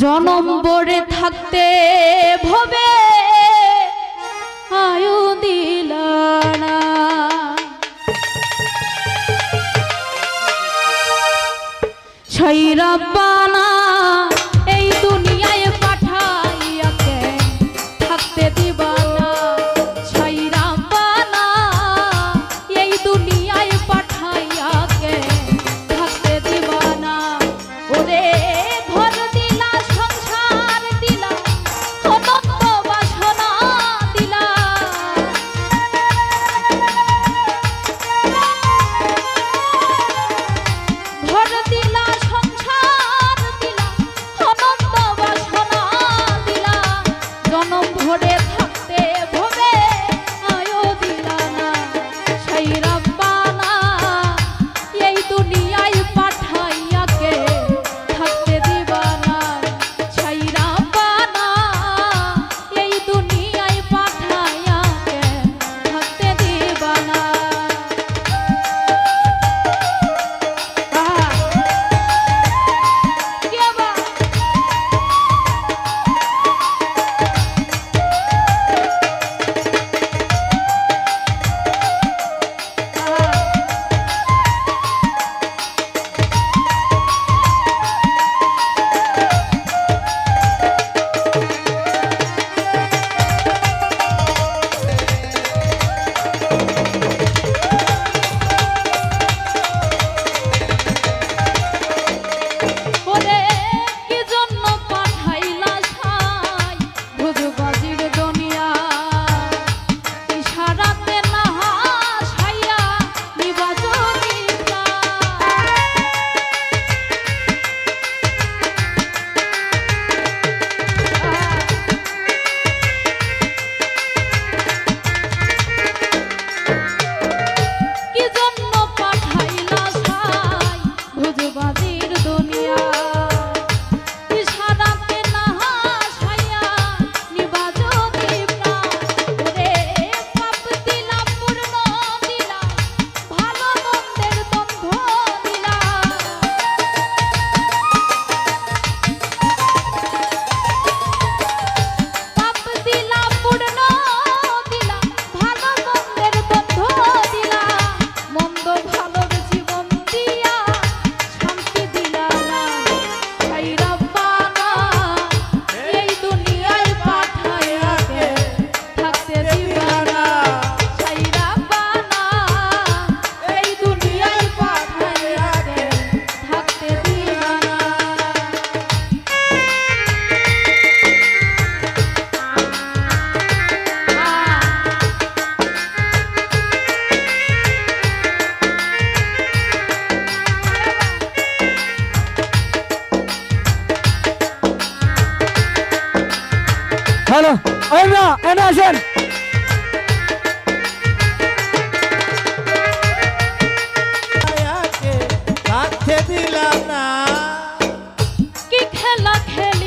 জনম বরে থাকতে ভবে। আয়ু দিলানা সৈরাব্বানা এই দুনিয়ায় পাঠাইয়াকে থাকতে দি হ্যালো এনা এনা আসেন কি খেলা খেলা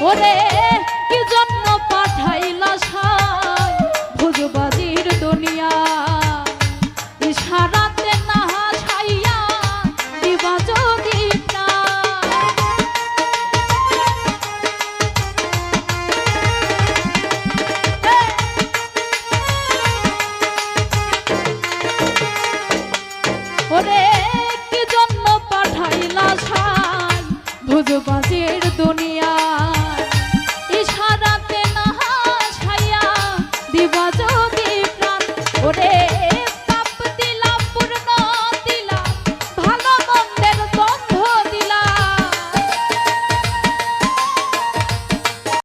ওরে কি জন্য পাঠাইলা সাই ভোজবাজির দুনিয়া? ইশারাতে না। কি জন্য পাঠাইলা সাই ভোজবাজির যদি প্রাণ ওরে